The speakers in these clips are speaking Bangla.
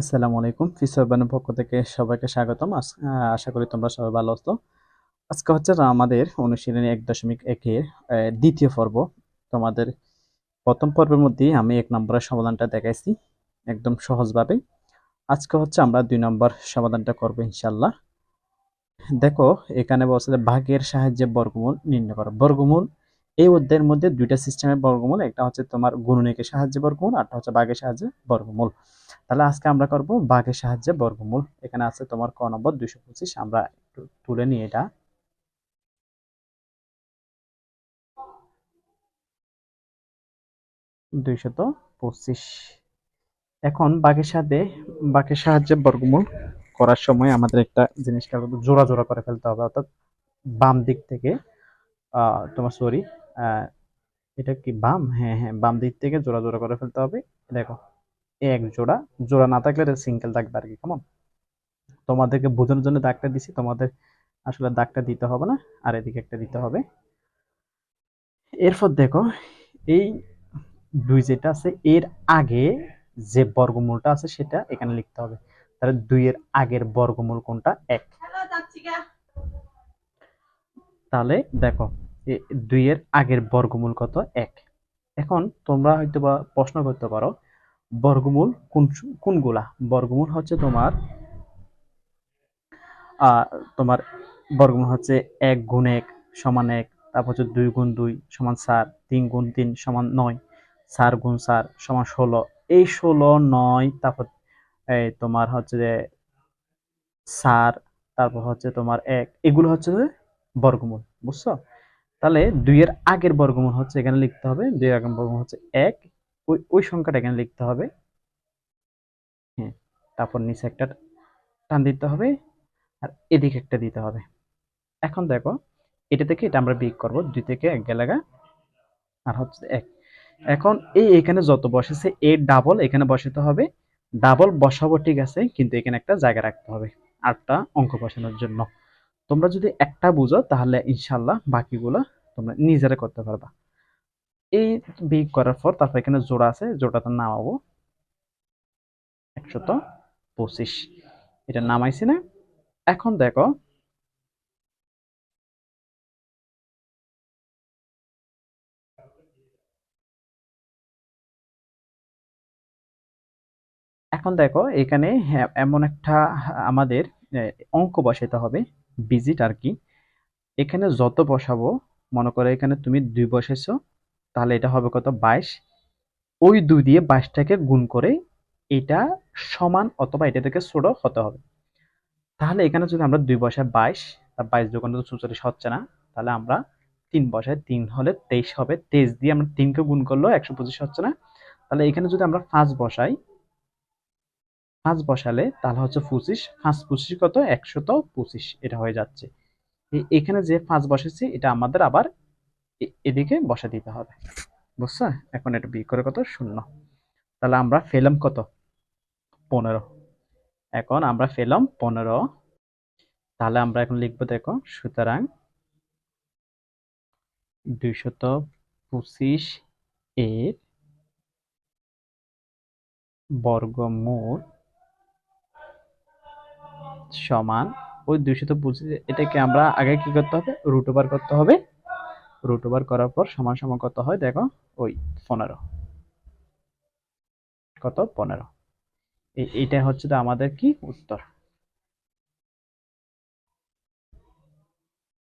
আসসালামু আলাইকুম। ফিসাবানের পক্ষ থেকে সবাইকে স্বাগতম। আশা করি তোমরা সবাই ভালো আছো। আজকে হচ্ছে আমাদের অনুশীলনী এক দশমিক একের দ্বিতীয় পর্ব। তোমাদের প্রথম পর্বের মধ্যে আমি এক নম্বরের সমাধানটা দেখাইছি একদম সহজভাবে। আজকে হচ্ছে আমরা দুই নম্বর সমাধানটা করব ইনশাল্লাহ দেখো, এখানে বলছে ভাগের সাহায্যে বর্গমূল নির্ণয় করো। বর্গমূল এই অধ্যায়ের মধ্যে দুইটা সিস্টেমের বর্গমূল, একটা হচ্ছে তোমার গুণনীকের সাহায্যে বর্গমূল আরটা হচ্ছে বাঘের সাহায্যে বর্গমূল। তাহলে আজকে আমরা করব বাঘের সাহায্যে বর্গমূল। এখানে আছে তোমার ক নম্বর, দুইশো পঁচিশ। আমরা একটু তুলে নিই এটা। দুইশত পঁচিশ। এখন বাঘের সাথে বাঘের সাহায্যে বর্গমূল করার সময় আমাদের একটা জিনিসটা জোড়া জোড়া করে ফেলতে হবে। অর্থাৎ বাম দিক থেকে তোমার সরি এটা কি বাম? হ্যাঁ হ্যাঁ বাম দিক থেকে জোড়া জোড়া করে ফেলতে হবে। দেখো এক জোড়া জোড়া না থাকলে এটা সিঙ্গেল থাকবে আর কি কেমন? তোমাদেরকে বোঝানোর জন্য দাগটা দিছি তোমাদের আসলে দাগটা দিতে হবে না আর এদিকে একটা দিতে হবে। এরপর দেখো এই দুই যেটা আছে এর আগে যে বর্গমূলটা আছে সেটা এখানে লিখতে হবে। তাহলে দুইয়ের আগের বর্গমূল কোনটা? এক। তাহলে দেখো দুইয়ের আগের বর্গমূল কত? এক। এখন তোমরা হয়তো বা প্রশ্ন করতে পারো, বর্গমূল কোন কোনগুলা? বর্গমূল হচ্ছে তোমার তোমার বর্গমূল হচ্ছে এক গুণ এক সমান এক, তারপর হচ্ছে দুই গুণ দুই সমান চার, তিন গুণ তিন সমান নয়, চার গুণ চার সমান ষোলো। এই ষোলো, নয়, তারপর এই তোমার হচ্ছে যে চার, তারপর হচ্ছে তোমার এক। এগুলো হচ্ছে বর্গমূল, বুঝছ? তাহলে দুইয়ের আগের বর্গমূল হচ্ছে এখানে লিখতে হবে। দুইয়ের আগের বর্গমূল হচ্ছে এক। ওই ওই সংখ্যাটা এখানে লিখতে হবে। হ্যাঁ তারপর নিচে একটা টান দিতে হবে আর এদিকে একটা দিতে হবে। এখন দেখো, এটা থেকে এটা আমরা বিয়োগ করব। দুই থেকে এক গেলাগা আর হচ্ছে এক। এখন এই এখানে যত বসেছে, এ ডাবল এখানে বসাতে হবে। ডাবল বসাবো ঠিক আছে, কিন্তু এখানে একটা জায়গা রাখতে হবে আটটা অঙ্ক বসানোর জন্য। তোমরা যদি একটা বুঝো তাহলে ইনশাল্লাহ বাকিগুলো তোমরা নিজেরা করতে পারবা। এই বিয়োগ করার পর তারপর এখানে জোড়া আছে জোড়াটা নামাবো। একশত পঁচিশ। এটা নামাইছি না। এখন দেখো এখন দেখো এখানে হ্যাঁ, এমন একটা আমাদের অঙ্ক বসাতে হবে। ভিজিট আর কি। এখানে যত বসাবো, মনে করো এখানে তুমি দুই বসেছো তাহলে এটা হবে কত? বাইশ। ওই দুই দিয়ে বাইশটাকে গুণ করে এটা সমান অথবা এটা থেকে ছোট হতে হবে। তাহলে এখানে যদি আমরা দুই বসায় বাইশ, তা বাইশ দোকান তো চৌচল্লিশ হচ্ছে না। তাহলে আমরা তিন বসায় তিন হলে তেইশ হবে। তেইশ দিয়ে আমরা তিনকে গুণ করলেও একশো পঁচিশ হচ্ছে না। তাহলে এখানে যদি আমরা পাঁচ বসাই পাঁচ বসালে তাহলে হচ্ছে পঁচিশ পাঁচ পঁচিশ কত? একশত পঁচিশ। এটা হয়ে যাচ্ছে। এখানে যে পাঁচ বসেছি, এটা আমাদের আবার এদিকে বসা দিতে হবে। বুঝছ? এখন এটা বিয়োগ করে কত? শূন্য। তাহলে আমরা ফেলাম কত? পনেরো। এখন আমরা ফেলাম পনেরো। তাহলে আমরা এখন লিখব, দেখো, সুতরাং দুইশত পঁচিশ এর বর্গমূল সমান, ওই দুইশত পঁচিশ এটাকে আমরা আগে কি করতে হবে? রুট ওভার করতে হবে। রুট ওভার করার পর সমান সমান কত হয়? দেখো, ওই পনেরো। কত? পনেরো। এইটা হচ্ছে তো আমাদের কি উত্তর?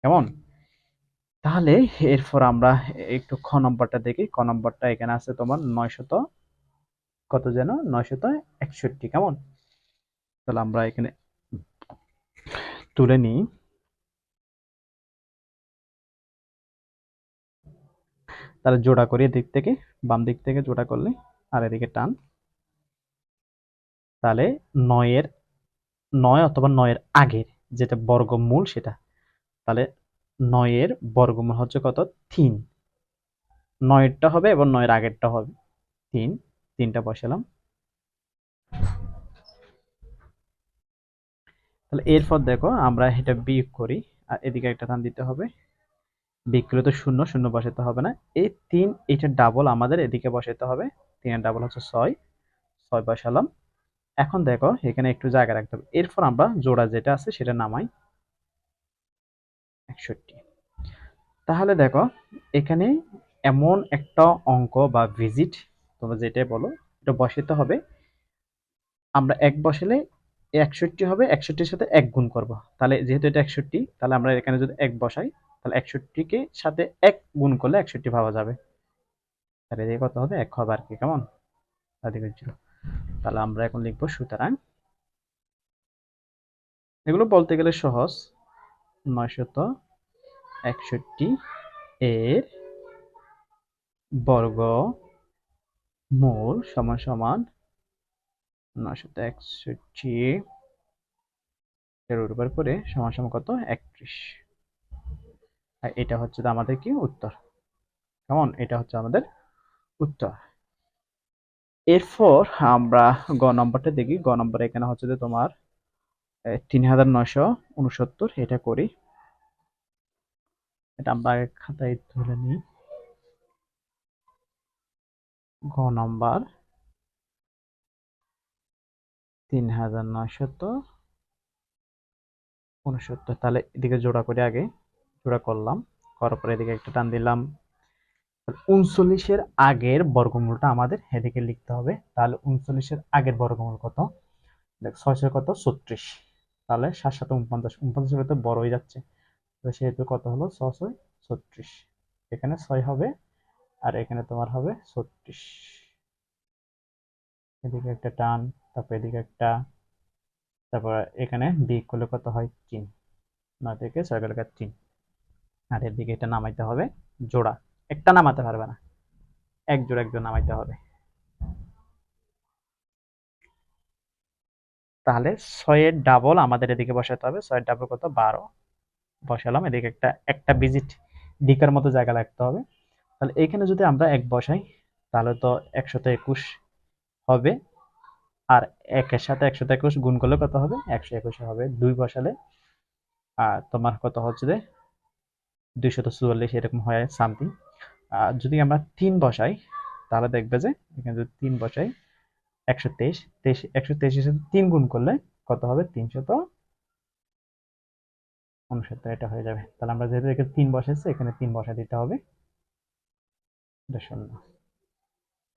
কেমন? তাহলে এরপর আমরা একটু খ নম্বরটা দেখি। খ নম্বরটা এখানে আছে তোমার নয়শত কত যেন? নয়শত একষট্টি। কেমন? তাহলে আমরা এখানে তুলে নিই। তাহলে জোড়া করি দিক থেকে, বাম দিক থেকে জোড়া করলে, আর এদিকে টান। তাহলে নয়ের, নয় অথবা নয়ের আগের যেটা বর্গমূল সেটা, তাহলে নয়ের বর্গমূল হচ্ছে কত? তিন। নয়েরটা হবে এবং নয়ের আগেরটা হবে। তিন, তিনটা বসালাম। তাহলে এরপর দেখো আমরা এটা বিয়োগ করি, আর এদিকে একটা টান দিতে হবে। বিয়োগ করলে তো শূন্য শূন্য বসাতে হবে না। এই তিন, এটা ডাবল আমাদের এদিকে বসাতে হবে। তিনের ডাবল হচ্ছে ছয় ছয় বসালাম। এখন দেখো এখানে একটু জায়গা রাখতে হবে। এরপর আমরা জোড়া যেটা আছে সেটা নামাই। একষট্টি। তাহলে দেখো এখানে এমন একটা অঙ্ক বা ভিজিট তোমরা যেটাই বলো, এটা বসাতে হবে। আমরা এক বসালে একষট্টি হবে, একষট্টির সাথে এক গুণ করব। তাহলে যেহেতু এটা একষট্টি, তাহলে আমরা এখানে যদি এক বসাই, তাহলে একষট্টিকে সাথে এক গুণ করলে একষট্টি ভাবা যাবে। তাহলে এদিকে কত হবে, এক হবে আর কি, কেমন? তাহলে আমরা এখন লিখব সুতরাং এগুলো বলতে গেলে সহজ। নয়শত একষট্টি এর বর্গ মূল সমান সমান নয়শত একষট্টি করে সমান কত? একত্রিশ। আর এটা হচ্ছে আমাদের কি? উত্তর। কেমন? এটা হচ্ছে আমাদের উত্তর। এরপর আমরা গ নম্বরটা দেখি। গ নম্বর এখানে হচ্ছে যে তোমার তিন হাজার নয়শো উনসত্তর। এটা করি। এটা আমরা খাতায় তুলে নিই। গ নম্বর। তিন হাজার নয়শত উনসত্তর। তাহলে এদিকে জোড়া করে আগে, জোড়া করলাম, করার পরে এদিকে একটা টান দিলাম। উনচল্লিশের আগের বর্গমূলটা আমাদের এদিকে লিখতে হবে। তাহলে উনচল্লিশের আগের বর্গমূল কত? দেখ ছয়শো কত? ছত্রিশ। তাহলে সাত সাত উনপঞ্চাশ। উনপঞ্চাশ তো বড় হয়ে যাচ্ছে। তো সেহেতু কত হলো? ছশো ছত্রিশ। এখানে ছয় হবে আর এখানে তোমার হবে ছত্রিশ। এদিকে একটা টান। তারপর এদিকে একটা, তারপর এখানে বিয়োগ করলে কত হয়? তিন। নয় থেকে ছয় গেলে তিন। আর এদিকে এটা নামাইতে হবে জোড়া। একটা নামাতে পারবে না। এক জোড়া একজন নামাইতে হবে। তাহলে ছয়ের ডাবল আমাদের এদিকে বসাতে হবে। ছয়ের ডাবল কত? বারো। বসালাম। এদিকে একটা একটা ভিজিট ডিকার মতো জায়গা রাখতে হবে। তাহলে এখানে যদি আমরা এক বসাই, তাহলে তো একশত একুশ হবে। আর একের সাথে একশত একুশ গুণ করলে কত হবে? একশো একুশ হবে দুই বসালে। আর তোমার কত হচ্ছে যে? দুইশত চুয়াল্লিশ, এরকম হয় সামথিং আর যদি আমরা তিন বসাই, তাহলে দেখবে যে এখানে যদি তিন বসাই একশো তেইশ তেইশ, একশো তেইশের সাথে তিন গুণ করলে কত হবে? তিনশত উনসত্তর এটা হয়ে যাবে। তাহলে আমরা যেহেতু এখানে তিন বসাইছি, এখানে তিন বসা দিতে হবে। শূন্য।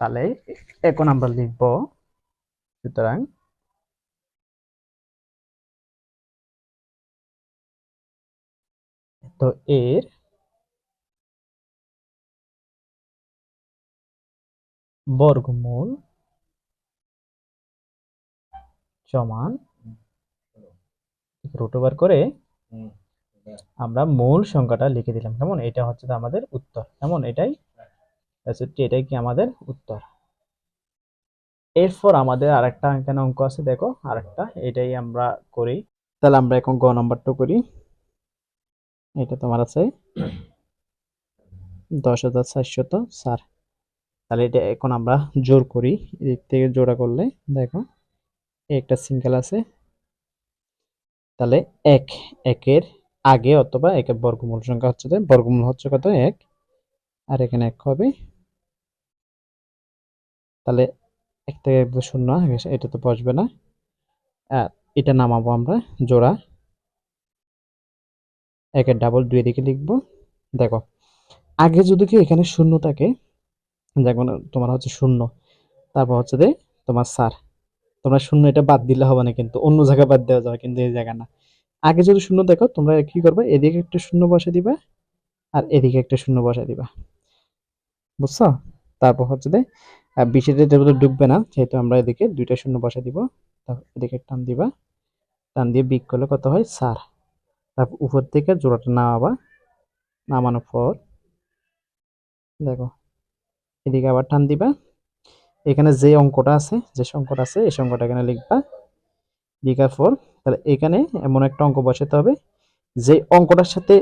তাহলে এখন আমরা লিখব সুতরাং তো এর বর্গমূল সমান রুট ওভার করে আমরা মূল সংখ্যাটা লিখে দিলাম। কেমন? এটা হচ্ছে আমাদের উত্তর। কেমন? এটাই? এটাই কি আমাদের উত্তর? এরপর আমাদের আরেকটা এখানে অঙ্ক আছে, দেখো, আরেকটা, এটাই আমরা করি। তাহলে আমরা এখন গ নাম্বারটা করি। এটা তোমার আছে দশ হাজার চারশত, স্যার। তাহলে এটা এখন আমরা জোর করি, এদিক থেকে জোড়া করলে, দেখো, একটা সিঙ্গেল আছে। তাহলে এক, একের আগে অথবা একের বর্গমূল সংখ্যা হচ্ছে বর্গমূল হচ্ছে কত? এক। আর এখানে এক হবে। তাহলে এক থেকে এক শূন্য এটা তো বসবে না। আর এটা নামাবো আমরা, জোড়া। একের ডাবল দুই দিকে লিখব। দেখো, আগে যদি কি এখানে শূন্য থাকে যেমন তোমার হচ্ছে শূন্য। তারপর হচ্ছে যে তোমার সার তোমরা শূন্য এটা বাদ দিলে হবে না কিন্তু, অন্য জায়গায় বাদ দেওয়া যাবে কিন্তু এই জায়গা না। আগে যদি শূন্য দেখো, তোমরা কি করবে, এদিকে একটা শূন্য বসে দিবা আর এদিকে একটা শূন্য বসে দিবা। বুঝছ? তারপর হচ্ছে যে বিশের যেহেতু ডুববে না, যেহেতু আমরা এদিকে দুইটা শূন্য বসে দিব এদিকে টান দিবা। টান দিয়ে বিক করলে কত হয়? সার তারপর উপর থেকে জোড়াটা নামাবা, নামানোর পর, দেখো, এদিকে আবার টান দিবা। এখানে যে অঙ্কটা আছে, যে সংখ্যাটা আছে, এই সংখ্যাটা এখানে লিখবা। লিখার পর, তাহলে এখানে এমন একটা অঙ্ক বসাতে হবে। যে অঙ্কটার সাথে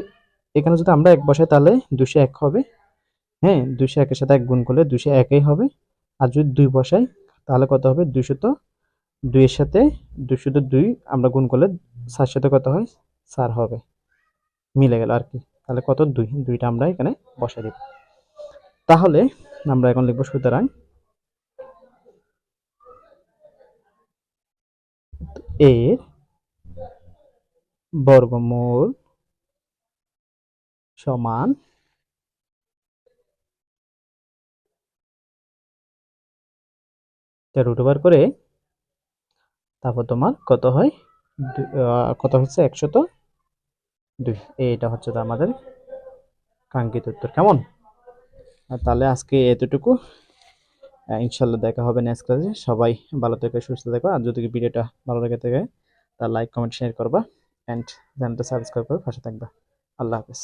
এখানে যদি আমরা এক বসাই, তাহলে দুশো এক হবে। হ্যাঁ দুশো একের সাথে এক গুণ করলে দুশো একই হবে। আর যদি দুই বসাই, তাহলে কত হবে? দুশো দুইয়ের সাথে দুশো দুই আমরা গুণ করলে সার সাথে কত হয়? সার হবে। মিলে গেল আর কি। তাহলে কত? দুই। দুইটা আমরা এখানে বসাই দিব। তাহলে আমরা এখন লিখব সুতরাং এর বর্গমূল সমান রুট ওভার করে তারপর তোমার কত হয়? কত হচ্ছে? একশত দুই। এইটা হচ্ছে তো আমাদের কাঙ্ক্ষিত উত্তর। কেমন? তাহলে আজকে এতটুকু। ইনশাল্লাহ দেখা হবে নেক্সট ক্লাসে সবাই ভালো থেকে, সুস্থ থেকো। আর যদি ভিডিওটা ভালো লেগে থাকে, তাহলে লাইক কমেন্ট শেয়ার করবা। অ্যান্ড চ্যানেলটা সাবস্ক্রাইব করে, পাশে থাকবা। আল্লাহ হাফেজ।